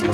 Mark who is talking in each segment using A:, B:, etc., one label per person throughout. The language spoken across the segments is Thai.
A: สวัส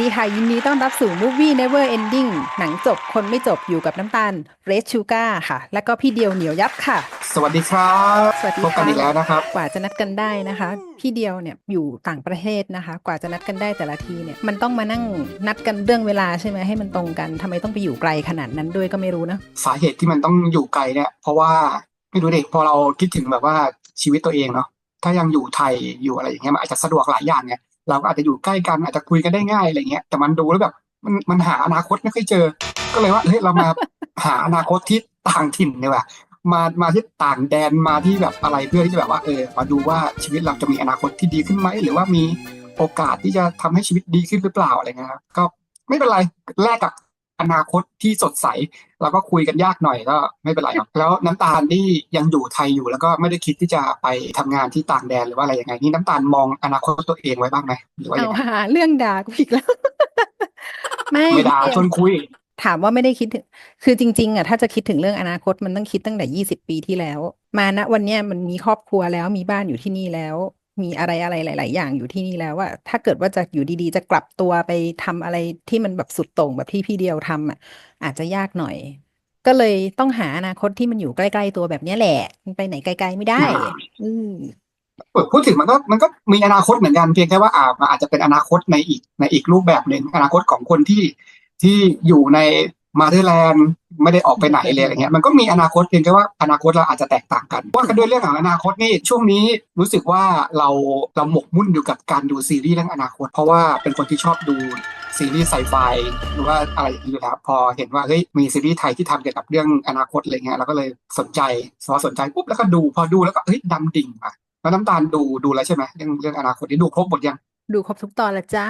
A: ดีค่ะ ยินดีต้อนรับสู่ Movie Never Ending หนังจบคนไม่จบอยู่กับน้ำตาล Red Sugar ค่ะ แล้วก็พี่เดียวเหนียวยับค่ะ
B: สวัสดีครับ
A: สวัสดี
B: พบกัน
A: ค่ะ
B: อีกแล้วนะครับ
A: กว่าจะนัดกันได้นะคะ พี่เดียวเนี่ยอยู่ต่างประเทศนะคะ กว่าจะนัดกันได้แต่ละทีเนี่ยมันต้องมานั่งนัดกันเรื่องเวลาใช่ไหมให้มันตรงกันทำไมต้องไปอยู่ไกลขนาดนั้นด้วยก็ไม่รู้นะ
B: สาเหตุที่มันต้องอยู่ไกลเนี่ย เพราะว่าไม่รู้ดิพอเราคิดถึงแบบว่าชีวิตตัวเองเนาะถ้ายังอยู่ไทยอยู่อะไรอย่างเงี้ยมันอาจจะสะดวกหลายอย่างไงเราก็อาจจะอยู่ใกล้กันอาจจะคุยกันได้ง่ายอะไรเงี้ยแต่มันดูแล้วแบบมันมันหาอนาคตไม่ค่อยเจอ ก็เลยว่าเฮ้ยเรามาหาอนาคตที่ต่างถิ่นดีกว่า มามาที่ต่างแดนมาที่แบบอะไรเพื่อที่จะแบบว่าเออมาดูว่าชีวิตเราจะมีอนาคตที่ดีขึ้นไหมหรือว่ามีโอกาสที่จะทำให้ชีวิตดีขึ้นหรือเปล่าอะไรเงี้ยครับก็ไม่เป็นไรแลกกับอนาคตที่สดใสเราก็คุยกันยากหน่อยก็ไม่เป็นไรครับแล้วน้ำตาลนี่ยังอยู่ไทยอยู่แล้วก็ไม่ได้คิดที่จะไปทำงานที่ต่างแดนหรือว่าอะไรยังไงนี่น้ำตาลมองอนาคตตัวเองไว้บ้างไหมหรือว่า
A: เอา
B: ยังไง
A: หาเรื่องด่ากูอีกแล้ว ไม่
B: ไม่ด่า
A: พี่เดียว
B: ชวนคุย
A: ถามว่าไม่ได้คิดถึง คือจริง ๆ อะ ถ้าจะคิดถึงเรื่องอนาคตมันต้องคิดตั้งแต่ยี่สิบปีที่แล้ว มาณวันเนี้ยมันมีครอบครัวแล้วมีบ้านอยู่ที่นี่แล้ว มีอะไรอะไรหลาย ๆ อย่างอยู่ที่นี่แล้วว่าถ้าเกิดว่าจะอยู่ดีๆ จะกลับตัวไปทำอะไรที่มันแบบสุดโต่งแบบที่พี่เดียวทำอะ อาจจะยากหน่อย ก็เลยต้องหาอนาคตที่มันอยู่ใกล้ๆตัวแบบเนี้ยแหละมันไปไหนไกล ๆ ไม่ได้ อืม
B: พูดถึงมันก็มันก็มีอนาคตเหมือนกันเพียงแค่ว่าอ่ามันอาจจะเป็นอนาคตในอีกในอีกรูปแบบหนึ่งอนาคตของคนที่ ที่อยู่ในมาเธอร์แลนด์ไม่ได้ออกไปไหนเลยอะไรเงี้ยมันก็มีอนาคตเพียงแค่ว่าอนาคตเราอาจจะแตกต่างกันว่ากันด้วยเรื่องของอนาคตนี่ช่วงนี้รู้สึกว่าเราเราหมกมุ่นอยู่กับการดูซีรีส์เรื่องอนาคต เพราะว่าเป็นคนที่ชอบดูซีรีส์ไซไฟหรือว่าอะไรอย่างนี้อยู่แล้วพอเห็นว่าเฮ้ยมีซีรีส์ไทยที่ทำเกี่ยวกับเรื่องอนาคตอะไรเงี้ยเราก็เลยสนใจพอสนใจปุ๊บแล้วก็ดูพอดูแล้วก็เฮ้ยดำดิ่งมาแล้วน้ำตาลดูดูแล้วใช่ไหมเรื่องเรื่องอนาคตนี่ดูครบหมดยัง
A: ดูครบทุกตอนและจ้า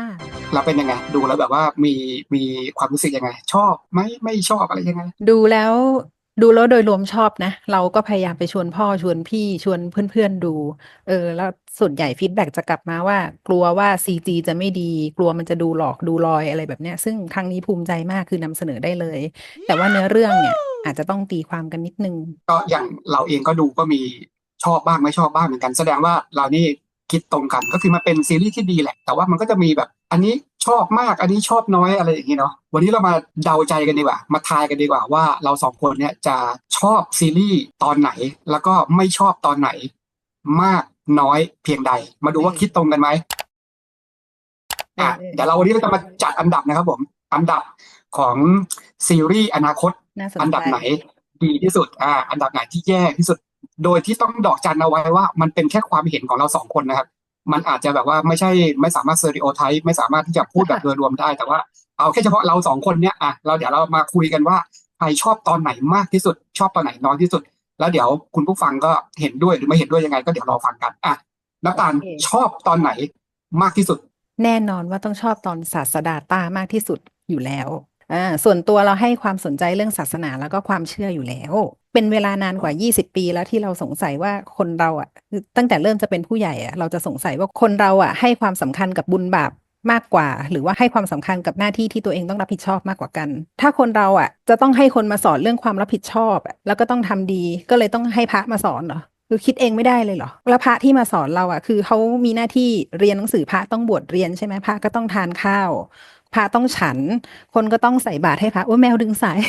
B: แล้วเป็นยังไง ดูแล้วแบบว่ามีมีความรู้สึกยังไง ชอบไหมไม่ชอบอะไรยังไง
A: ดูแล้วดูแล้วโดยรวมชอบนะ เราก็พยายามไปชวนพ่อชวนพี่ชวนเพื่อนๆดู เออ แล้วส่วนใหญ่ฟีดแบ็กจะกลับมาว่า กลัวว่าซีจีจะไม่ดี กลัวมันจะดูหลอกดูลอยอะไรแบบเนี้ย ซึ่งครั้งนี้ภูมิใจมากคือนำเสนอได้เลย แต่ว่าเนื้อเรื่องเนี่ย อาจจะต้องตีความกันนิดนึง
B: ก็อย่างเราเองก็ดูก็มีชอบบ้างไม่ชอบบ้างเหมือนกัน แสดงว่าเรานี่ คิดตรงกัน ก็คือมันเป็นซีรีส์ที่ดีแหละ แต่ว่ามันก็จะมีแบบ อันนี้ชอบมากอันนี้ชอบน้อยอะไรอย่างนี้เนาะวันนี้เรามาเดาใจกันดีกว่า มาทายกันดีกว่าว่าเราสองคนเนี่ยจะชอบซีรีส์ตอนไหน แล้วก็ไม่ชอบตอนไหน มากน้อยเพียงใด มาดูว่าคิดตรงกันไหมอะ
A: เออเออ
B: เดี๋ยวเราวันนี้เราจะมาจัดอันดับนะครับผม อันดับของซีรีส์อนาคต
A: น่าสน
B: อันดับ
A: ใจ
B: ไหนดีที่สุด อ่า อันดับไหนที่แย่ที่สุด โดยที่ต้องดอกจันเอาไว้ว่า มันเป็นแค่ความเห็นของเราสองคนนะครับ มันอาจจะแบบว่าไม่ใช่ไม่สามารถเซอริโอไทป์ไม่สามารถที่จะพูดแบบโดยรวมได้แต่ว่าเอาแค่เฉพาะเราสองคนเนี่ยอะเราเดี๋ยวเรามาคุยกันว่าใครชอบตอนไหนมากที่สุด ชอบตอนไหนน้อยที่สุด แล้วเดี๋ยวคุณผู้ฟังก็เห็นด้วยหรือไม่เห็นด้วยยังไง ก็เดี๋ยวรอฟังกันอะน้ำตาล
A: โอเค
B: ชอบตอนไหนมากที่สุด
A: แน่นอนว่าต้องชอบตอนศาสดาต้ามากที่สุดอยู่แล้วอ่าส่วนตัวเราให้ความสนใจเรื่องศาสนาแล้วก็ความเชื่ออยู่แล้ว เป็นเวลานานกว่า 20 ปีแล้วที่เราสงสัยว่าคนเราอะตั้งแต่เริ่มจะเป็นผู้ใหญ่อะเราจะสงสัยว่าคนเราอะ ให้ความสำคัญกับบุญบาปมากกว่า หรือว่าให้ความสำคัญกับหน้าที่ที่ตัวเองต้องรับผิดชอบมากกว่ากัน ถ้าคนเราอะ จะต้องให้คนมาสอนเรื่องความรับผิดชอบอะแล้วก็ต้องทำดี ก็เลยต้องให้พระมาสอนเหรอคือคิดเองไม่ได้เลยเหรอแล้วพระที่มาสอนเราอะ คือเขามีหน้าที่เรียนหนังสือพระต้องบวชเรียนใช่ไหมพระก็ต้องทานข้าวพระต้องฉัน คนก็ต้องใส่บาตรให้พระโอ้แมวดึงสาย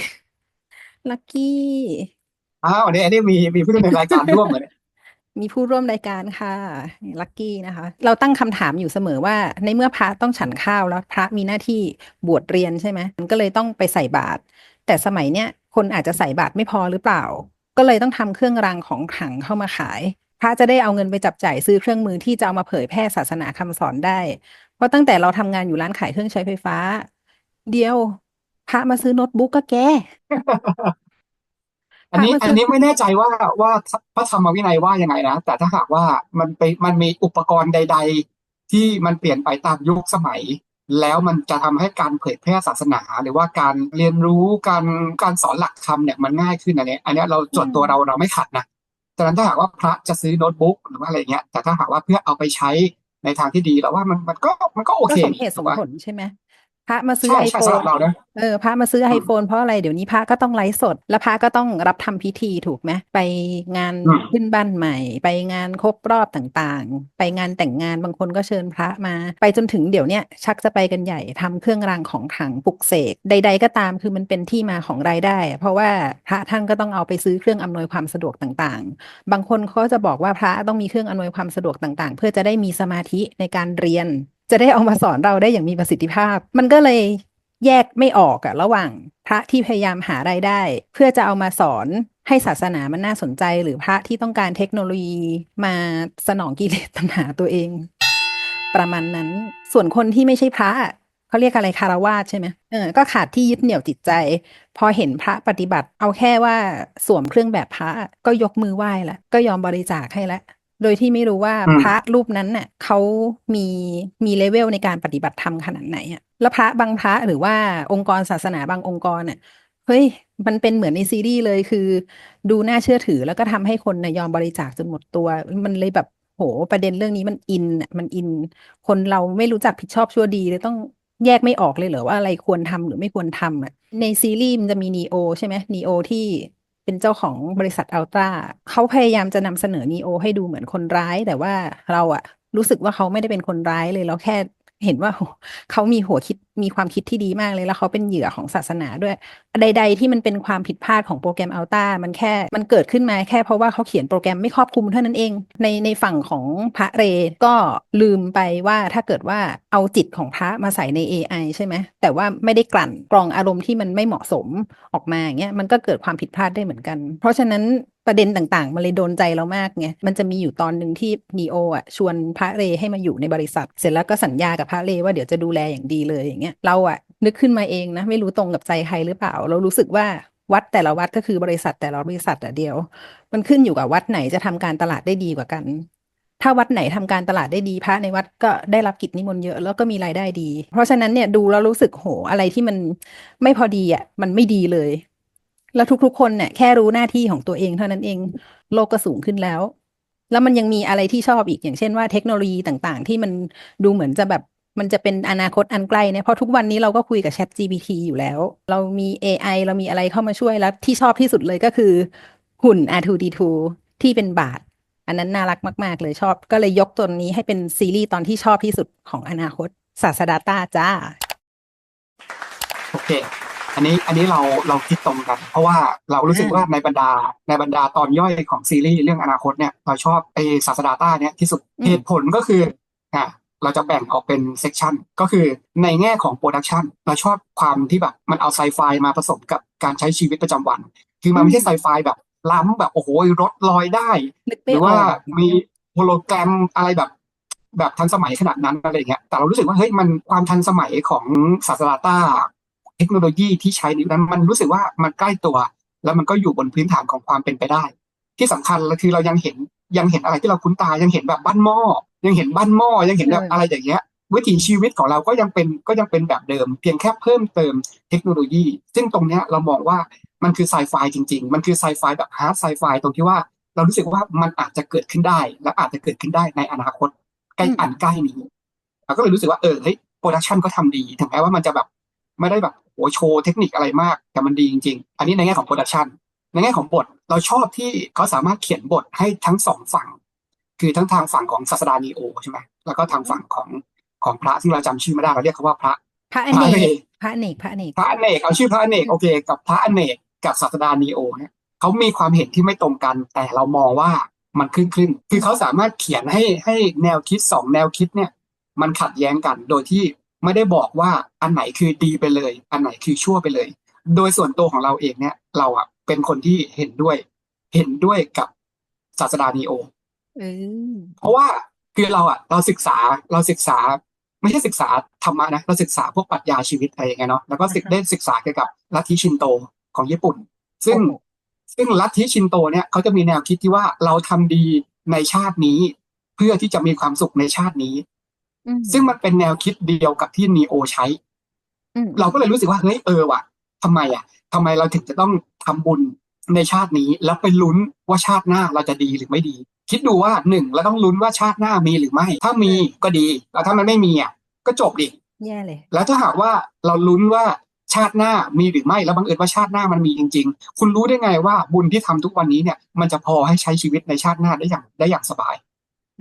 A: ลักกี้
B: อ้าวอันนี้อันนี้มีมีผู้ดำเนินรายการร่วมเหมือน
A: มีผู้ร่วมรายการค่ะลักกี้นะคะ เราตั้งคำถามอยู่เสมอว่า ในเมื่อพระต้องฉันข้าวแล้วพระมีหน้าที่บวชเรียนใช่ไหมมันก็เลยต้องไปใส่บาตรแต่สมัยเนี้ยคนอาจจะใส่บาตรไม่พอหรือเปล่า ก็เลยต้องทำเครื่องรางของขลังเข้ามาขาย พระจะได้เอาเงินไปจับจ่ายซื้อเครื่องมือที่จะเอามาเผยแพร่ศาสนาคำสอนได้ เพราะตั้งแต่เราทำงานอยู่ร้านขายเครื่องใช้ไฟฟ้า เดียว พระมาซื้อโน้ตบุ๊กก็แก
B: อันนี้
A: พระมาซื้ออั
B: อันนี้ไม่แน่ใจว่าว่าพระธรรมวินัยว่ายังไงนะ แต่ถ้าหากว่ามันไปมันมีอุปกรณ์ใด ๆ ที่มันเปลี่ยนไปตามยุคสมัย แล้วมันจะทำให้การเผยแพร่ศาสนา หรือว่าการเรียนรู้การการสอนหลักธรรมเนี่ยมันง่ายขึ้นอันเนี้ยอันเนี้ยเราส่วนตัวเราเราไม่ขัดนะฉะนั้นถ้าหากว่าพระจะซื้อโน้ตบุ๊กหรือว่าอะไรเงี้ยแต่ถ้าหากว่าเพื่อเอาไปใช้ในทางที่ดีแล้วว่ามันมันก็มันก็โอ
A: ก็
B: เค
A: สม
B: นี่
A: เหตุส
B: ถู
A: ม
B: กปะ
A: ผลใช่ไหม พระมาซื้อ
B: ใช่
A: ไอ
B: ใช่
A: โฟ
B: สำห
A: น
B: รับเรานะ
A: เออพระมาซื้อ
B: อื
A: ไอ
B: ม
A: โฟนเพราะอะไรเดี๋ยวนี้พระก็ต้องไลฟ์สด แล้วพระก็ต้องรับทำพิธีถูกไหมไปงาน
B: อืม
A: ขึ้นบ้านใหม่ ไปงานครบรอบต่างๆ ไปงานแต่งงานบางคนก็เชิญพระมา ไปจนถึงเดี๋ยวเนี้ยชักจะไปกันใหญ่ทำเครื่องรางของขลังปลุกเสกใด ๆ ก็ตามคือมันเป็นที่มาของรายได้อะเพราะว่าพระท่านก็ต้องเอาไปซื้อเครื่องอำนวยความสะดวกต่างๆ บางคนเขาจะบอกว่าพระต้องมีเครื่องอำนวยความสะดวกต่างๆ เพื่อจะได้มีสมาธิในการเรียน จะได้เอามาสอนเราได้อย่างมีประสิทธิภาพ มันก็เลยแยกไม่ออกอะระหว่างพระที่พยายามหารายได้ เพื่อจะเอามาสอนให้ศาสนามันน่าสนใจ หรือพระที่ต้องการเทคโนโลยีมาสนองกิเลสตัณหาตัวเอง ประมาณนั้นส่วนคนที่ไม่ใช่พระเขาเรียกอะไรคารวาสใช่ไหมเออก็ขาดที่ยึดเหนี่ยวจิตใจ พอเห็นพระปฏิบัติ เอาแค่ว่าสวมเครื่องแบบพระก็ยกมือไหว้ละก็ยอมบริจาคให้ละ โดยที่ไม่รู้ว่า
B: อืม
A: พระรูปนั้นน่ะเขามีมีเลเวลในการปฏิบัติธรรมขนาดไหนอะแล้วพระบางพระหรือว่าองค์กรศาสนาบางองค์กรน่ะเฮ้ย มันเป็นเหมือนในซีรีส์เลยคือ ดูน่าเชื่อถือแล้วก็ทำให้คนน่ะยอมบริจาคจนหมดตัว มันเลยแบบโหประเด็นเรื่องนี้มันอินอะมันอิน คนเราไม่รู้จักผิดชอบชั่วดีเลยต้องแยกไม่ออกเลยเหรอว่าอะไรควรทำหรือไม่ควรทำอะในซีรีส์มันจะมีนีโอใช่ไหมนีโอที่ เป็นเจ้าของบริษัทอัลตร้าเขาพยายามจะนำเสนอนีโอให้ดูเหมือนคนร้าย แต่ว่าเราอะรู้สึกว่าเขาไม่ได้เป็นคนร้ายเลยเราแค่ เห็นว่าเขามีหัวคิดมีความคิดที่ดีมากเลยแล้วเขาเป็นเหยื่อของศาสนาด้วยใด ๆ ที่มันเป็นความผิดพลาดของโปรแกรมอัลต a มันแค่มันเกิดขึ้นมาแค่เพราะว่าเขาเขียนโปรแกรมไม่ครอบคลุมเท่านั้นเอง ในในฝั่งของพระเรก็ลืมไปว่าถ้าเกิดว่าเอาจิตของพระมาใส่ใน AI ใช่ไหมแต่ว่าไม่ได้กลั่นกรองอารมณ์ที่มันไม่เหมาะสมออกมาอย่างเงี้ยมันก็เกิดความผิดพลาดได้เหมือนกัน เพราะฉะนั้น ประเด็นต่างๆ มันเลยโดนใจเรามากไง มันจะมีอยู่ตอนหนึ่งที่นีโออะชวนพระเรให้มาอยู่ในบริษัท เสร็จแล้วก็สัญญากับพระเรว่าเดี๋ยวจะดูแลอย่างดีเลยอย่างเงี้ย เราอะนึกขึ้นมาเองนะ ไม่รู้ตรงกับใจใครหรือเปล่า เรารู้สึกว่าวัดแต่ละวัดก็คือบริษัทแต่ละบริษัทแต่เดียว มันขึ้นอยู่กับวัดไหนจะทำการตลาดได้ดีกว่ากัน ถ้าวัดไหนทำการตลาดได้ดีพระในวัดก็ได้รับกิจนิมนต์เยอะแล้วก็มีรายได้ดี เพราะฉะนั้นเนี่ยดูแล้วรู้สึกโหอะไรที่มันไม่พอดีอะมันไม่ดีเลย แล้วทุกๆ คนเนี่ยแค่รู้หน้าที่ของตัวเองเท่านั้นเอง โลกก็สูงขึ้นแล้ว แล้วมันยังมีอะไรที่ชอบอีกอย่างเช่นว่าเทคโนโลยีต่างๆ ที่มันดูเหมือนจะแบบมันจะเป็นอนาคตอันใกล้เนี่ยเพราะทุกวันนี้เราก็คุยกับ Chat GPT อยู่แล้ว เรามี AI เรามีอะไรเข้ามาช่วยแล้วที่ชอบที่สุดเลยก็คือ หุ่น R2D2 ที่เป็นบาท อันนั้นน่ารักมาก ๆ เลยชอบ ก็เลยยกตัวนี้ให้เป็นซีรีส์ตอนที่ชอบที่สุดของอนาคตศาสดาต้าจ้า
B: โอเค อันนี้อันนี้เราเราคิดตรงกัน เพราะว่าเรารู้สึก
A: อ่า
B: ว่าในบรรดาในบรรดาตอนย่อยของซีรีส์เรื่องอนาคตเนี่ยเราชอบไอศาสดาต้าเนี่ยที่สุด
A: อืม
B: เหตุผลก็คืออะเราจะแบ่งออกเป็นเซกชันก็คือในแง่ของโปรดักชันเราชอบความที่แบบมันเอาไซไฟมาผสมกับการใช้ชีวิตประจำวัน คือมันไม่ใช่ไซไฟแบบล้ำแบบโอ้โหรถลอยได้
A: นึก
B: ห
A: ไม่
B: รือ
A: อ
B: ว่า
A: อก
B: มีโฮโลแกรมอะไรแบบแบบทันสมัยขนาดนั้นอะไรอย่างเงี้ยแต่เรารู้สึกว่าเฮ้ยมันความทันสมัยของศาสดาต้าเทคโนโลยีที่ใช้ในยุคนั้นมันรู้สึกว่ามันใกล้ตัว แล้วมันก็อยู่บนพื้นฐานของความเป็นไปได้ ที่สำคัญคือเรายังเห็นยังเห็นอะไรที่เราคุ้นตายังเห็นแบบบ้านหม้อยังเห็นบ้านหม้อยังเห็นแบบ
A: เอออ
B: อะไรอย่างเงี้ยวิถีชีวิตของเราก็ยังเป็นก็ยังเป็นแบบเดิม เพียงแค่เพิ่มเติมเทคโนโลยี ซึ่งตรงเนี้ยเรามองว่ามันคือไซไฟจริง ๆ มันคือไซไฟแบบฮาร์ดไซไฟตรงที่ว่าเรารู้สึกว่ามันอาจจะเกิดขึ้นได้ และอาจจะเกิดขึ้นได้ในอนาคตใกล้
A: อืม
B: อันใกล้นี้เราก็เลยรู้สึกว่าเออเฮ้ยโปรดักชันก็ทำดีถึงแม้ว่ามันจะแบบ ไม่ได้แบบโอ้โชว์เทคนิคอะไรมาก แต่มันดีจริง ๆ อันนี้ในแง่ของโปรดักชันในแง่ของบทเราชอบที่เขาสามารถเขียนบทให้ทั้งสองฝั่ง คือทั้งทางฝั่งของศาสดานีโอใช่ไหมแล้วก็ทางฝั่งของของพระซึ่งเราจำชื่อไม่ได้เราเรียกเขาว่าพระ
A: พระอ
B: พระ
A: เน
B: เน
A: ก
B: ก
A: พระอเนกพระอเนก
B: พระอเนกเอาชื่อพระอเนกโอเค กับพระอเนกกับศาสดานีโอเนี่ยเขามีความเห็นที่ไม่ตรงกัน แต่เรามองว่ามันครึ่งครึ่งๆคือเขาสามารถเขียนให้ให้แนวคิดสองแนวคิดเนี่ย มันขัดแย้งกันโดยที่ ไม่ได้บอกว่าอันไหนคือดีไปเลย อันไหนคือชั่วไปเลย โดยส่วนตัวของเราเองเนี่ย เราอะเป็นคนที่เห็นด้วย เห็นด้วยกับศาสดานีโอ
A: เออ
B: เพราะว่าคือเราอะ เราศึกษาเราศึกษา ไม่ใช่ศึกษาธรรมะนะเราศึกษาพวกปรัชญาชีวิตอะไรอย่างเงี้ยเนาะแล้วก็ศึก
A: อ่าฮะ
B: ได้ศึกษาเกี่ยวกับลัทธิชินโตของญี่ปุ่น ซึ่ง
A: โอ้โห
B: ซึ่งลัทธิชินโตเนี่ยเขาจะมีแนวคิดที่ว่าเราทำดีในชาตินี้ เพื่อที่จะมีความสุขในชาตินี้
A: อืม
B: ซึ่งมันเป็นแนวคิดเดียวกับที่นีโอใช้
A: อืม
B: เราก็เลยรู้สึกว่าเฮ้ยเออว่ะทำไมอะทำไมเราถึงจะต้องทำบุญในชาตินี้ แล้วไปลุ้นว่าชาติหน้าเราจะดีหรือไม่ดี คิดดูว่าหนึ่งเราต้องลุ้นว่าชาติหน้ามีหรือไม่ ถ้ามีก็ดี แล้วถ้ามันไม่มีอะก็จบดิ
A: แย่เลย
B: แล้วถ้าหากว่าเราลุ้นว่าชาติหน้ามีหรือไม่แล้วบังเอิญว่าชาติหน้ามันมีจริง ๆ คุณรู้ได้ไงว่าบุญที่ทำทุกวันนี้เนี่ย มันจะพอให้ใช้ชีวิตในชาติหน้าได้อย่างได้อย่างสบาย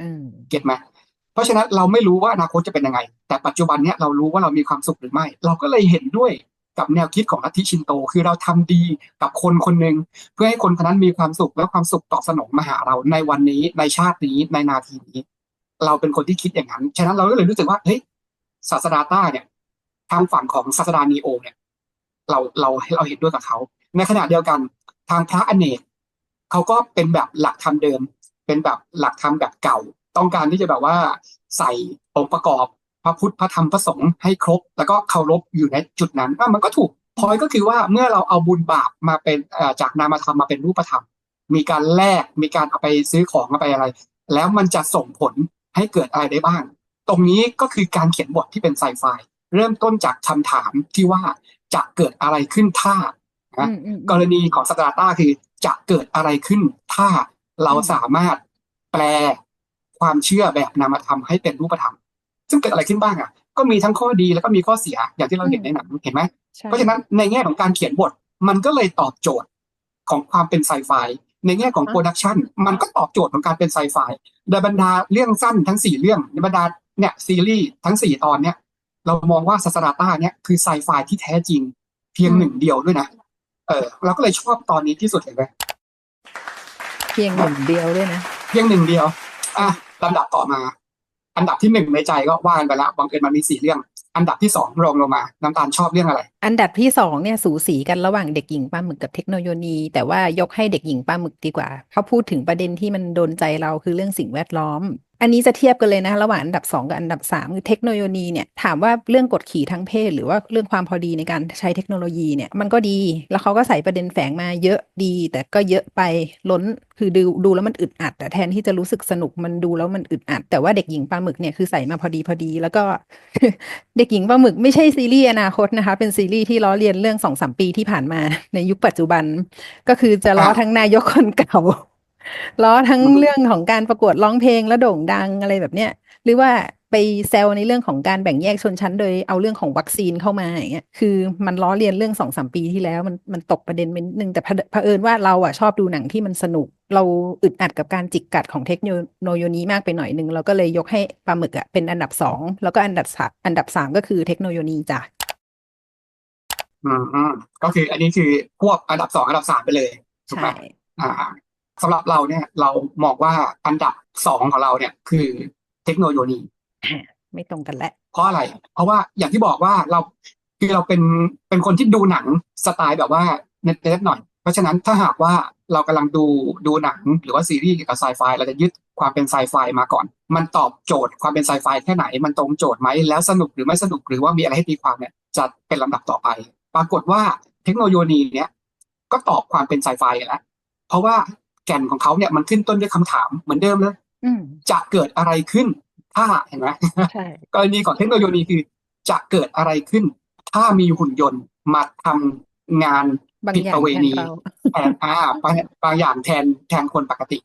A: อืม
B: เก็ตไหม เพราะฉะนั้นเราไม่รู้ว่าอนาคตจะเป็นยังไง แต่ปัจจุบันเนี้ยเรารู้ว่าเรามีความสุขหรือไม่ เราก็เลยเห็นด้วยกับแนวคิดของลัทธิชินโต คือเราทำดีกับคนคนหนึ่งเพื่อให้คนคนนั้นมีความสุขและความสุขตอบสนองมาหาเราในวันนี้ในชาตินี้ในนาทีนี้ เราเป็นคนที่คิดอย่างนั้นฉะนั้นเราก็เลยรู้สึกว่าเฮ้ยศาสดาต้าเนี่ย ทางฝั่งของศาสดานีโอเนี่ย เราเราเราเห็นด้วยกับเขา ในขณะเดียวกันทางพระอเนกเขาก็เป็นแบบหลักธรรมเดิม เป็นแบบหลักธรรมแบบเก่า ต้องการที่จะแบบว่าใส่องค์ประกอบพระพุทธพระธรรมพระสงฆ์ให้ครบ แล้วก็เคารพอยู่ในจุดนั้นอะมันก็ถูกพอยก็คือว่าเมื่อเราเอาบุญบาปมาเป็นเอ่อจากนามธรรมมาเป็นรูปธรรม มีการแลกมีการเอาไปซื้อของเอาไปอะไร แล้วมันจะส่งผลให้เกิดอะไรได้บ้าง ตรงนี้ก็คือการเขียนบทที่เป็นไซไฟเริ่มต้นจากคำถามที่ว่าจะเกิดอะไรขึ้นถ้านะ
A: อืมอืม
B: กรณีของสตราต้าคือจะเกิดอะไรขึ้นถ้าเราสามารถแปล ความเชื่อแบบนามธรรมให้เป็นรูปธรรม ซึ่งเกิดอะไรขึ้นบ้างอะ ก็มีทั้งข้อดีแล้วก็มีข้อเสียอย่างที่เราเห็นในหนังเห็นไหม
A: ใช่
B: เพราะฉะนั้นในแง่ของการเขียนบท มันก็เลยตอบโจทย์ของความเป็นไซไฟในแง่ของโปรดักชันมันก็ตอบโจทย์ของการเป็นไซไฟในบรรดาเรื่องสั้นทั้งสี่เรื่องในบรรดาเนี่ยซีรีส์ทั้งสี่ตอนเนี่ยเรามองว่าซาสราต้าเนี่ยคือไซไฟที่แท้จริง เพียงหนึ่งเดียวด้วยนะ เออเราก็เลยชอบตอนนี้ที่สุดเห็นไหม
A: เพียงหนึ่งเดียวด้วยนะ
B: เพียงหนึ่งเดียว อะ ลำดับต่อมา อันดับที่หนึ่งในใจก็ว่ากันไปแล้วบังเอิญมันมีสี่เรื่อง อันดับที่สองรองลงมา น้ำตาลชอบเรื่องอะไร
A: อันดับที่สองเนี่ยสูสีกันระหว่างเด็กหญิงปลาหมึกกับเทคโนโลยี แต่ว่ายกให้เด็กหญิงปลาหมึกดีกว่าเขาพูดถึงประเด็นที่มันโดนใจเราคือเรื่องสิ่งแวดล้อม อันนี้จะเทียบกันเลยนะระหว่างอันดับสองกับอันดับสามคือเทคโนโลยีเนี่ยถามว่าเรื่องกดขี่ทางเพศ หรือว่าเรื่องความพอดีในการใช้เทคโนโลยีเนี่ยมันก็ดีแล้วเขาก็ใส่ประเด็นแฝงมาเยอะดี แต่ก็เยอะไปล้นคือดูดูแล้วมันอึดอัดแต่แทนที่จะรู้สึกสนุกมันดูแล้วมันอึดอัด แต่ว่าเด็กหญิงปลาหมึกเนี่ยคือใส่มาพอดีพอดี แล้วก็เด็กหญิงปลาหมึกไม่ใช่ซีรีส์อนาคตนะคะ เป็นซีรีส์ที่ล้อเลียนเรื่องสองสามปีที่ผ่านมาในยุคปัจจุบัน ก็คือจะล้อ
B: อะ
A: ทั้งนายกคนเก่า ล้อทั้ง
B: อืม
A: เรื่องของการประกวดร้องเพลงแล้วโด่งดังอะไรแบบเนี้ยหรือว่าไปแซวในเรื่องของการแบ่งแยกชนชั้น โดยเอาเรื่องของวัคซีนเข้ามาอย่างเงี้ยคือมันล้อเลียนเรื่องสองสามปีที่แล้ว มันมันตกประเด็นไปนิดนึงแต่เผเผอิญว่าเราอะชอบดูหนังที่มันสนุก เราอึดอัดกับการจิกกัดของเทคโนโลยีมากไปหน่อยนึงเราก็เลยยกให้ปลาหมึกอะเป็นอันดับสองแล้วก็อันดับสามอันดับสามก็คือเทคโนโลยีจ้ะ
B: อืมอืมก็คืออันนี้คือพวกอันดับสองอันดับสามไปเลยถูกไหม
A: ใช่
B: อ่า สำหรับเราเนี่ยเรามองว่าอันดับสองของเราเนี่ยคือเทคโนโลยี
A: ไม่ตรงกันแล้ว
B: เพราะอะไร เพราะว่าอย่างที่บอกว่าเราคือเราเป็นเป็นคนที่ดูหนังสไตล์แบบว่าเน็ตๆหน่อย เพราะฉะนั้นถ้าหากว่าเรากำลังดูดูหนังหรือว่าซีรีส์เกี่ยวกับไซไฟเราจะยึดความเป็นไซไฟมาก่อน มันตอบโจทย์ความเป็นไซไฟแค่ไหน มันตรงโจทย์ไหมแล้วสนุกหรือไม่สนุกหรือว่ามีอะไรให้ตีความเนี่ยจะเป็นลำดับต่อไป ปรากฏว่าเทคโนโลยีเนี่ยก็ตอบความเป็นไซไฟแล้วเพราะว่าแก่นของเขาเนี่ยมันขึ้นต้นด้วยคำถามเหมือนเดิมเลย
A: อืม
B: จะเกิดอะไรขึ้น ถ้าเห็นไหม
A: ใช่
B: กรณีของเทคโนโลยีคือจะเกิดอะไรขึ้น ถ้ามีหุ่นยนต์มาทำงาน
A: บาง
B: ผิด
A: อย่าง
B: ประเว
A: แทน
B: ณี
A: เรา
B: แทนอ่าบางบางอย่างแทนแทนคนปกติ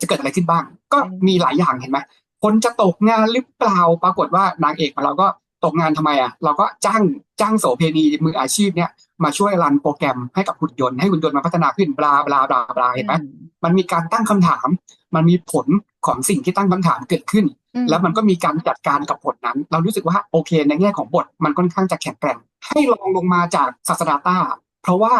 B: จะเกิดอะไรขึ้นบ้าง ก็
A: อืม
B: มีหลายอย่างเห็นไหมคนจะตกงานหรือเปล่าปรากฏว่านางเอกของเราก็ตกงานทำไมอะ เราก็จ้างจ้างโสเพณีมืออาชีพเนี่ย มาช่วยรันโปรแกรมให้กับหุ่นยนต์ให้หุ่นยนต์มาพัฒนาขึ้นบลาบลาบลาบลาเห็นไหม
A: อืม
B: มันมีการตั้งคำถาม มันมีผลของสิ่งที่ตั้งคำถามเกิดขึ้น
A: อืม
B: แล้วมันก็มีการจัดการกับบทนั้น เรารู้สึกว่าโอเคในแง่ของบทมันค่อนข้างจะแข็งแกร่ง ให้ลองลงมาจากศาสดาต้าเพราะว่า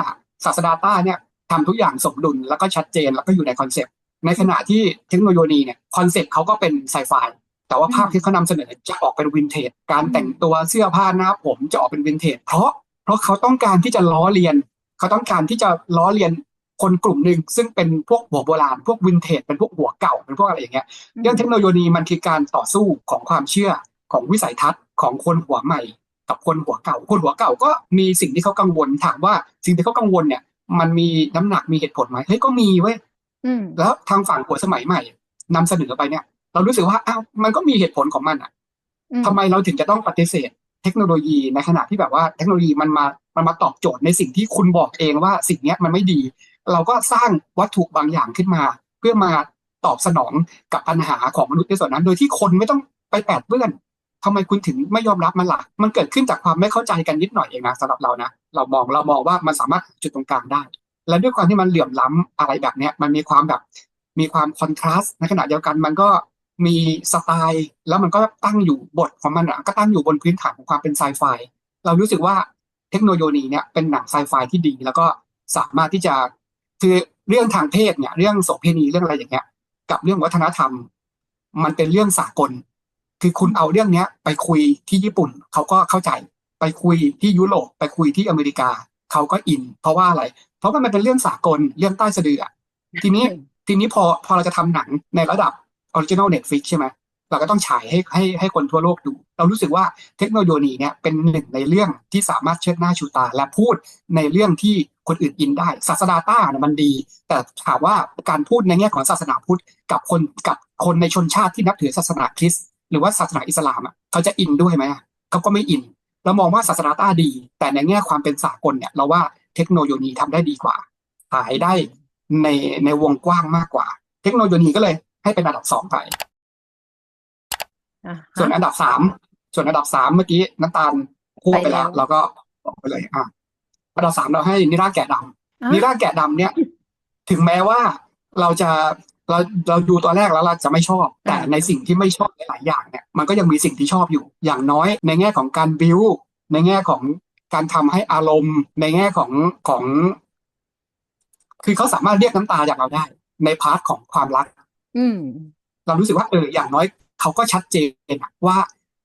B: ศาสดาต้าเนี่ยทำทุกอย่างสมดุลแล้วก็ชัดเจนแล้วก็อยู่ในคอนเซปต์ในขณะที่เทคโนโลยีเนี่ยคอนเซปต์เขาก็เป็นไซไฟแต่ว่าภาพที่เขานำเสนอจะออกเป็นวินเทจการแต่งตัวเสื้อผ้าหน้าผมจะออกเป็นวินเทจเพราะ เพราะเขาต้องการที่จะล้อเลียน เขาต้องการที่จะล้อเลียนคนกลุ่มหนึ่งซึ่งเป็นพวกหัวโบราณ พวกวินเทจเป็นพวกหัวเก่าเป็นพวกอะไรอย่างเงี้ยเรื่องเทคโนโลยีมันคือการต่อสู้ของความเชื่อของวิสัยทัศน์ของคนหัวใหม่ กับคนหัวเก่า คนหัวเก่าก็มีสิ่งที่เขากังวลถามว่าสิ่งที่เขากังวลเนี่ย มันมีน้ำหนักมีเหตุผลไหมเฮ้ยก็มีเว้ย
A: อืม
B: แล้วทางฝั่งหัวสมัยใหม่นำเสนอไปเนี่ย เรารู้สึกว่าอ้าวมันก็มีเหตุผลของมันอะ
A: อืม
B: ทำไมเราถึงจะต้องปฏิเสธ เทคโนโลยีในขณะที่แบบว่าเทคโนโลยีมันมามันมาตอบโจทย์ในสิ่งที่คุณบอกเองว่าสิ่งนี้มันไม่ดี เราก็สร้างวัตถุบางอย่างขึ้นมา เพื่อมาตอบสนองกับปัญหาของมนุษย์ในส่วนนั้น โดยที่คนไม่ต้องไปแปดเปื้อนทำไมคุณถึงไม่ยอมรับมันล่ะมันเกิดขึ้นจากความไม่เข้าใจกันนิดหน่อยเองนะสำหรับเรานะ เรามองเรามองว่ามันสามารถจุดตรงกลางได้ และด้วยความที่มันเหลื่อมล้ำอะไรแบบเนี้ย มันมีความแบบ มีความคอนทราสต์ในขณะเดียวกันมันก็ มีสไตล์แล้วมันก็ตั้งอยู่บทของมันอะก็ตั้งอยู่บนพื้นฐานของความเป็นไซไฟเรารู้สึกว่าเทคโนโลยีเนี่ยเป็นหนังไซไฟที่ดี แล้วก็สามารถที่จะคือเรื่องทางเพศเนี่ย เรื่องโสเภณีเรื่องอะไรอย่างเงี้ย กับเรื่องวัฒนธรรม มันเป็นเรื่องสากล คือคุณเอาเรื่องเนี้ย ไปคุยที่ญี่ปุ่นเขาก็เข้าใจไปคุยที่ยุโรปไปคุยที่อเมริกาเขาก็อิน เพราะว่าอะไร เพราะว่ามันเป็นเรื่องสากลเรื่องใต้สะดืออะทีนี้ทีนี้พอพอเราจะทำหนังในระดับ ออริจินอลเน็ตฟิกใช่ไหมเราก็ต้องฉายให้ให้ให้คนทั่วโลกดู เรารู้สึกว่าเทคโนโลยีเนี่ยเป็นหนึ่งในเรื่องที่สามารถเชิดหน้าชูตา และพูดในเรื่องที่คนอื่นอินได้ ศาสนาต้าเนี่ยมันดี แต่ถามว่าการพูดในแง่ของศาสนาพุทธกับคนกับคนในชนชาติที่นับถือศาสนาคริสต์หรือว่าศาสนาอิสลามอะเขาจะอินด้วยไหมเขาก็ไม่อินเรามองว่าศาสนาต้าดี แต่ในแง่ความเป็นสากลเนี่ยเราว่าเทคโนโลยีทำได้ดีกว่าขายได้ในในวงกว้างมากกว่า เทคโนโลยีก็เลย ให้เป็นอันดับสองไป
A: อะ
B: ส่วนอันดับสามส่วนอันดับสามเมื่อกี้น้ำตาลพูดไปแล้ว
A: ไปแล้ว
B: เราก็บอกไปเลยอะอันดับสามเราให้นิราแกะดำ
A: อะ
B: นิราแกะดำเนี่ย ถึงแม้ว่าเราจะเราเราดูตัวแรกแล้วเราจะไม่ชอบ แต่ในสิ่งที่ไม่ชอบหลายๆอย่างเนี่ย มันก็ยังมีสิ่งที่ชอบอยู่ อย่างน้อย ในแง่ของการบิวในแง่ของการทำให้อารมณ์ ในแง่ของของ คือเขาสามารถเรียกน้ำตาจากเราได้ ในพาร์ทของความรัก
A: อืม
B: เรารู้สึกว่าเอออย่างน้อยเขาก็ชัดเจนอะว่า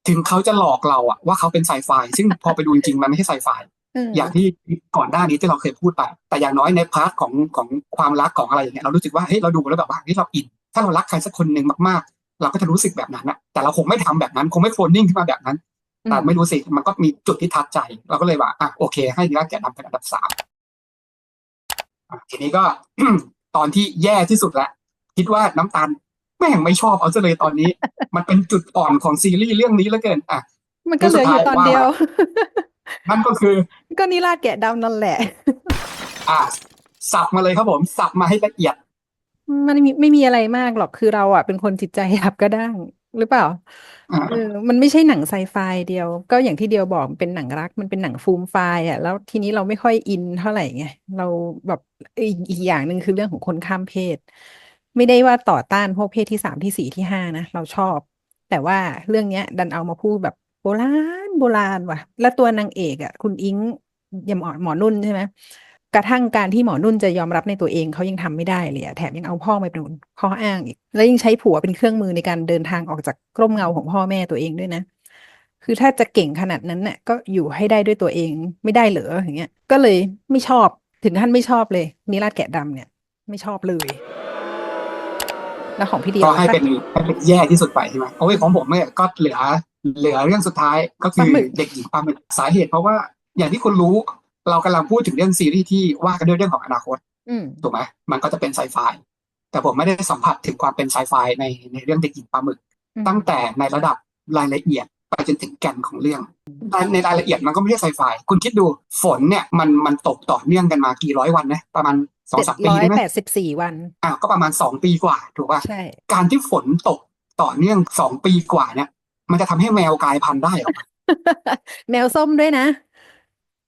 B: ถึงเขาจะหลอกเราอะว่าเขาเป็นไซไฟซึ่งพอไปดูจริงๆมันไม่ใช่ไซไฟ
A: เออ
B: อย่างที่ก่อนหน้านี้ที่เราเคยพูดไป แต่อย่างน้อยในพาร์ทของของความรักของอะไรอย่างเงี้ยเรารู้สึกว่าเฮ้ยเราดูแล้วแบบว่าเฮ้ยเราอิน ถ้าเรารักใครสักคนหนึ่งมากๆ เราก็จะรู้สึกแบบนั้นอะแต่เราคงไม่ทำแบบนั้นคงไม่โฟนนิ่งขึ้นมาแบบนั้นแต่ไม่รู้สิมันก็มีจุดที่ทัดใจ เราก็เลยว่าอะโอเค ให้ดีรักแกะดำเป็นอันดับสามอะทีนี้ก็ตอนที่แย่ที่สุดแล้ว คิดว่าน้ำตาลแม่งไม่ชอบเอาซะเลยตอนนี้ มันเป็นจุดอ่อนของซีรีส์เรื่องนี้แล้วเกินอะ
A: มันก็เหลืออยู่ตอนเดียว
B: นั่นก็คือ
A: ก็นิราแกะดำนั่นแหละ
B: อะสับมาเลยครับผม สับมาให้ละเอียด
A: มันมีไม่มีอะไรมากหรอกคือเราอะเป็นคนจิตใจหยาบกระด้างหรือเปล่า
B: อ่า
A: เออมันไม่ใช่หนังไซไฟเดียว ก็อย่างที่เดียวบอกมันเป็นหนังรัก มันเป็นหนังฟูมไฟล์อะ แล้วทีนี้เราไม่ค่อยอินเท่าไหร่ไงเราแบบอีกอีกอย่างหนึ่งคือเรื่องของคนข้ามเพศ ไม่ได้ว่าต่อต้านพวกเพศที่สามที่สี่ที่ห้านะ เราชอบ แต่ว่าเรื่องเนี้ย ดันเอามาพูดแบบโบราณโบราณว่ะ แล้วตัวนางเอกอะ คุณอิงยมหมอหมอนุ่นใช่ไหมกระทั่งการที่หมอนุ่นจะยอมรับในตัวเองเขายังทำไม่ได้เลยอะแถมยังเอาพ่อมาเป็นข้ออ้างอีก แล้วยังใช้ผัวเป็นเครื่องมือในการเดินทางออกจากกร่มเงาของพ่อแม่ตัวเองด้วยนะ คือถ้าจะเก่งขนาดนั้นน่ะก็อยู่ให้ได้ด้วยตัวเองไม่ได้เหรออย่างเงี้ย ก็เลยไม่ชอบถึงขั้นไม่ชอบเลยนิราศแกะดำเนี่ย ไม่ชอบเลย แล้วของพี่เดียว
B: ก็ให้
A: ล่ะ
B: เป็นให้เป็นแย่ที่สุดไปใช่ไหมโอ้ยของผมเนี่ยก็เหลือเหลือเรื่องสุดท้ายก็คื
A: ปลา
B: อ
A: หมึก
B: เด็กหญิงปลาหมึกสาเหตุเพราะว่าอย่างที่คุณรู้เรากำลังพูดถึงเรื่องซีรีส์ที่ว่ากันด้วยเรื่องของอนาคต
A: อืม
B: ถูกไหมมันก็จะเป็นไซไฟแต่ผมไม่ได้สัมผัสถึงความเป็นไซไฟในในเรื่องเด็กหญิงปลาหมึก
A: อืม
B: ตั้งแต่ในระดับรายละเอียดไปจนถึงแก่นของเรื่องในในรายละเอียดมันก็ไม่ใช่ไซไฟคุณคิดดูฝนเนี่ยมันมันตกต่อเนื่องกันมากี่ร้อยวันนะประมาณ สอง
A: เจ็ด
B: สามปี
A: ร้อย
B: ได้ไหม
A: แปดสิบสี่วัน
B: อะก็ประมาณสองปีกว่าถูกป่ะ
A: ใช่
B: การที่ฝนตกต่อเนื่องสองปีกว่าเนี่ย มันจะทำให้แมวกลายพันธุ์ได้เหรอ
A: แมวส้มด้วยนะ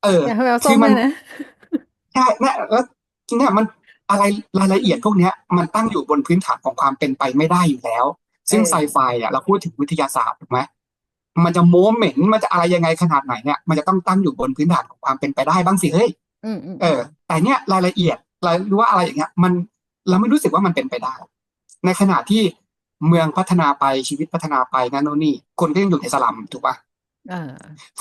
B: เออ
A: แมวส้
B: คื
A: ม
B: มั
A: ด้วยนะ
B: ใช่เนี่ยแล้วเนี่ยมันอะไรรายละเอียดพวกเนี้ย มันตั้งอยู่บนพื้นฐานของความเป็นไปไม่ได้อยู่แล้ว ซึ่ง
A: เออ
B: ไซไฟอะเราพูดถึงวิทยาศาสตร์ถูกไหมมันจะโม้เหม็นมันจะอะไรยังไงขนาดไหนเนี่ยมันจะต้องตั้งอยู่บนพื้นฐานของความเป็นไปได้บ้างสิเฮ้ย
A: อืมอืม
B: เออ แต่เนี่ยรายละเอียด เรารู้ว่าอะไรอย่างเงี้ย มันเราไม่รู้สึกว่ามันเป็นไปได้ ในขณะที่เมืองพัฒนาไปชีวิตพัฒนาไปนั่นโน่นนี่ คนก็ยังอยู่ในสลัมถูกปะ
A: อ่า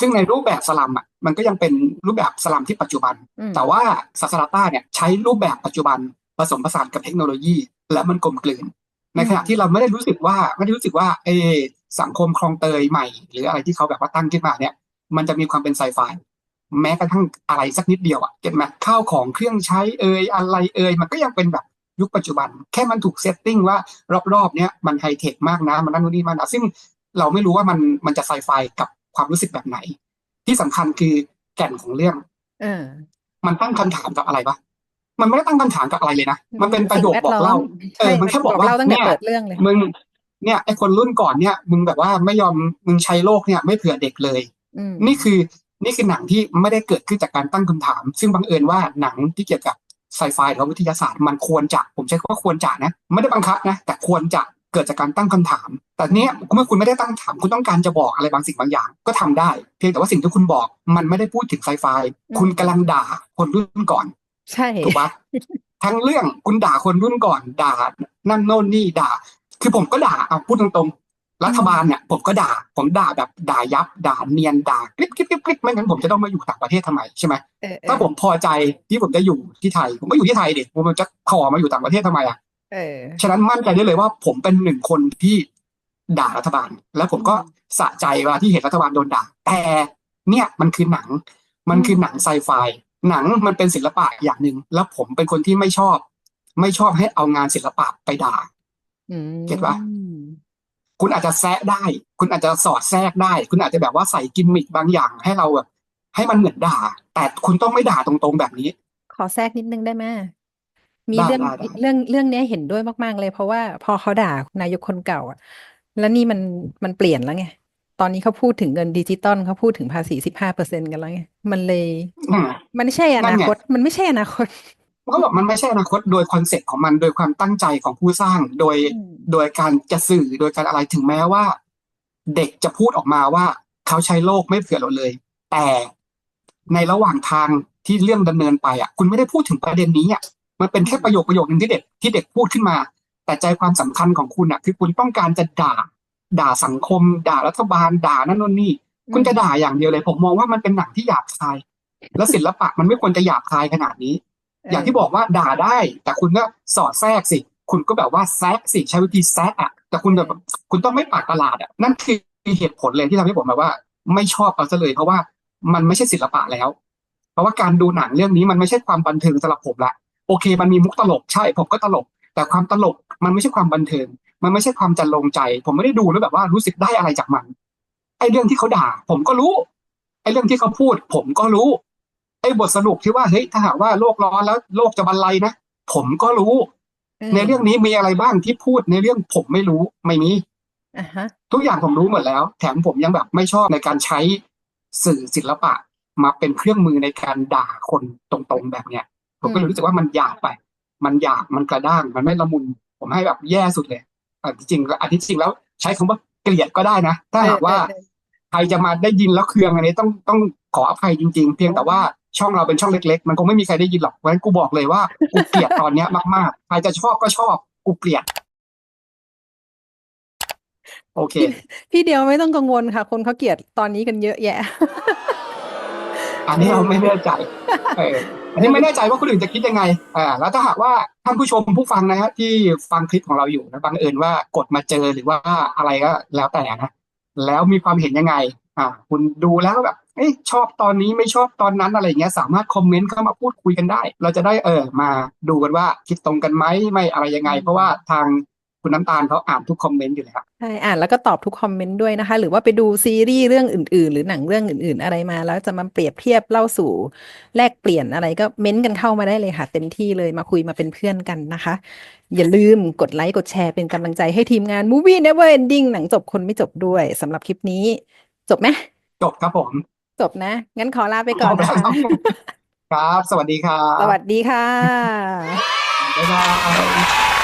B: ซึ่งในรูปแบบสลัมอะมันก็ยังเป็นรูปแบบสลัมที่ปัจจุบัน
A: อืม
B: แต่ว่าซาสราต้าเนี่ยใช้รูปแบบปัจจุบันผสมผสานกับเทคโนโลยี และมันกลมกลืน ในขณะที่เราไม่ได้รู้สึกว่าไม่ได้รู้สึกว่าเออสังคมคลองเตยใหม่ หรืออะไรที่เขาแบบว่าตั้งขึ้นมาเนี่ย มันจะมีความเป็นไซไฟ แม้กระทั่งอะไรสักนิดเดียวอะเก็ตไหมข้าวของเครื่องใช้เอ่ยอะไรเอ่ยมันก็ยังเป็นแบบยุคปัจจุบัน แค่มันถูกเซตติ้งว่ารอบๆเนี้ยมันไฮเทคมากนะมันนั่นนู่นนี่มันนะซึ่งเราไม่รู้ว่ามันมันจะไซไฟกับความรู้สึกแบบไหน ที่สำคัญคือแก่นของเรื่อง
A: เออ
B: มันตั้งคำถามกับอะไรปะมันไม่ได้ตั้งคำถามกับอะไรเลยนะมันเป็นประโยค
A: สิ่ง
B: บ
A: แว
B: อ
A: ด
B: ก
A: ล้อ
B: เล่า
A: ม
B: เออ
A: ใช่
B: มันแค่
A: บบ
B: อ
A: อกก
B: ว่า
A: เล่าตั้งแต่
B: เนี่ย
A: เปิดเรื่องเลย
B: มึงเนี่ยไอ้คนรุ่นก่อนเนี่ย มึงแบบว่าไม่ยอมมึงใช้โลกเนี่ย ไม่เผื่อเด็กเลย
A: อืม
B: นี่คือ นี่คือหนังที่ไม่ได้เกิดขึ้นจากการตั้งคำถาม ซึ่งบังเอิญว่าหนังที่เกี่ยวกับไซไฟหรือว่าวิทยาศาสตร์มันควรจะผมใช้คำว่าควรจะนะ ไม่ได้บังคับนะ แต่ควรจะเกิดจากการตั้งคำถาม แต่เนี้ยเมื่อคุณไม่ได้ตั้งคำถามคุณต้องการจะบอกอะไรบางสิ่งบางอย่าง ก็ทำได้ เพียงแต่ว่าสิ่งที่คุณบอกมันไม่ได้พูดถึงไซไฟคุณกำลังด่าคนรุ่นก่อน
A: ใช่
B: ถูกปะทั้งเรื่องคุณด่าคนรุ่นก่อนด่านั่นโน่นนี่ด่า คือผมก็ด่าเอาพูดตรงๆ รัฐบาลเนี่ยผมก็ด่า ผมด่าแบบด่ายับ ด่าเนียนด่ากริบกริบกริบกริบไม่งั้นผมจะต้องมาอยู่ต่างประเทศทำไมใช่ไหม
A: เออเอ
B: ถ้า
A: อ
B: ผมพอใจที่ผมจะอยู่ที่ไทย ผมก็อยู่ที่ไทยดิผมจะขอมาอยู่ต่างประเทศทำไมอะ
A: เออ
B: ฉะนั้นมั่นใจได้เลยว่าผมเป็นหนึ่งคนที่ด่ารัฐบาล แล้วผมก็
A: อืม
B: สะใจเวลาที่เห็นรัฐบาลโดนด่า แต่เนี่ยมันคือหนัง มันคือหนังไซไฟหนังมันเป็นศิลปะอย่างหนึ่งแล้วผมเป็นคนที่ไม่ชอบ ไม่ชอบให้เอางานศิลปะไปด่า
A: อืม
B: เก็ตปะ คุณอาจจะแซะได้ คุณอาจจะสอดแทรกได้ คุณอาจจะแบบว่าใส่กิมมิคบางอย่างให้เราแบบให้มันเหมือนด่า แต่คุณต้องไม่ด่าตรงๆแบบนี้
A: ขอแทรกนิดนึงได้ไหมมี
B: ได้
A: เรื่อง
B: ได้ได้
A: เรื่องเรื่องเนี้ยเห็นด้วยมาก ๆ เลย เพราะว่าพอเขาด่านายกคนเก่าอะแล้วนี่มันมันเปลี่ยนแล้วไง ตอนนี้เขาพูดถึงเงินดิจิตอลเขาพูดถึงภาษีสิบห้าเปอร์เซ็นกันแล้วไง มันเลย
B: อืม
A: มันไม่ใช่อ
B: นั่
A: นาน
B: ไง
A: คต มันไม่ใช่อนาคต
B: มันก็บอกมันไม่ใช่อนาคตโดยคอนเซ็ปต์ของมันโดยความตั้งใจของผู้สร้างโดย
A: อืม
B: โดยการจะสื่อโดยการอะไรถึงแม้ว่า เด็กจะพูดออกมาว่าเขาใช้โลกไม่เผื่อเราเลย แต่ในระหว่างทางที่เรื่องดำเนินไปอะ คุณไม่ได้พูดถึงประเด็นนี้อะมันเป็นแค่ประโยคประโยคหนึ่งที่เด็กที่เด็กพูดขึ้นมา แต่ใจความสำคัญของคุณอะ คือคุณต้องการจะด่า ด่าสังคม ด่ารัฐบาล ด่านั่นโน่นนี่ คุณจะด่าอย่างเดียวเลย ผมมองว่ามันเป็นหนังที่หยาบคาย แล้วศิลปะมันไม่ควรจะหยาบคายขนาดนี้ อย่างที่บอกว่าด่าได้ แต่คุณก็สอดแทรกสิ คุณก็แบบว่าแซะสิใช้วิธีแซะอะ แต่คุณแบบคุณต้องไม่ปากตลาดอะนั่นคือเหตุผลเลยที่ทำให้ผมแบบว่า ไม่ชอบเอาซะเลย เพราะว่ามันไม่ใช่ศิลปะแล้ว เพราะว่าการดูหนังเรื่องนี้มันไม่ใช่ความบันเทิงสำหรับผมละโอเค มันมีมุกตลกใช่ ผมก็ตลก แต่ความตลกมันไม่ใช่ความบันเทิง มันไม่ใช่ความจันลงใจ ผมไม่ได้ดูแล้วแบบว่ารู้สึกได้อะไรจากมันไอ้เรื่องที่เขาด่า ผมก็รู้ไอ้เรื่องที่เขาพูด ผมก็รู้ ไอ้บทสรุปที่ว่าเฮ้ยถ้าหากว่าโลกร้อนแล้วโลกจะบรรลัยนะผมก็รู้
A: อืม
B: ในเรื่องนี้มีอะไรบ้างที่พูดในเรื่องผมไม่รู้ไม่มี
A: อะฮะ
B: ทุกอย่างผมรู้หมดแล้ว แถมผมยังแบบไม่ชอบในการใช้สื่อศิลปะมาเป็นเครื่องมือในการด่าคนตรงๆแบบเนี้ย ผมก็เลยรู้สึกว่ามันหยาบไป มันหยาบมันกระด้าง มันไม่ละมุน ผมให้แบบแย่สุดเลยอะจริงๆแล้วอันที่จริงแล้วใช้คำว่าเกลียดก็ได้นะ ถ้าหากว่า
A: เออเออ
B: ใครจะมาได้ยินแล้วเคืองอันนี้ต้องต้องขออภัยจริง ๆ เพียงแต่ว่า ช่องเราเป็นช่องเล็กๆ มันคงไม่มีใครได้ยินหรอกเพราะฉะนั้นกูบอกเลยว่ากูเกลียดตอนเนี้ยมากๆ ใครจะชอบก็ชอบกูเกลียด โอเค
A: พี่เดียวไม่ต้องกังวลค่ะ คนเขาเกลียดตอนนี้กันเยอะแยะ
B: อันนี้เราไม่แน่ใจเอออันนี้ไม่แน่ใจว่าคนอื่นจะคิดยังไงอ่าแล้วถ้าหากว่าท่านผู้ชมผู้ฟังนะฮะที่ฟังคลิปของเราอยู่นะบังเอิญว่ากดมาเจอหรือว่าอะไรก็แล้วแต่นะแล้วมีความเห็นยังไง อ่า คุณดูแล้วแบบ เอ้ยชอบตอนนี้ไม่ชอบตอนนั้นอะไรเงี้ยสามารถคอมเมนต์เข้ามาพูดคุยกันได้ เราจะได้เออมาดูกันว่าคิดตรงกันไหมไม่อะไรยังไง เพราะว่าทางคุณน้ำตาลเขาอ่านทุกคอมเมนต์อยู่แล้ว
A: ใช่อ่านแล้วก็ตอบทุกคอมเมนต์ด้วยนะคะ หรือว่าไปดูซีรีส์เรื่องอื่น ๆ หรือหนังเรื่องอื่น ๆ อะไรมา แล้วจะมาเปรียบเทียบเล่าสู่แลกเปลี่ยนอะไรก็เม้นต์กันเข้ามาได้เลยค่ะเต็มที่เลยมาคุยมาเป็นเพื่อนกันนะคะ อย่าลืมกดไลค์กดแชร์เป็นกำลังใจให้ทีมงาน Movie Never Ending หนังจบคนไม่จบด้วยสำหรับคลิปนี้ จบไหม
B: จบครับผม
A: จบนะ งั้นขอลาไปก่อน
B: จบแล้ว
A: นะคะ
B: ครับ สวัสดีครับ
A: สวัสดีค่ะ
B: บ๊ายบาย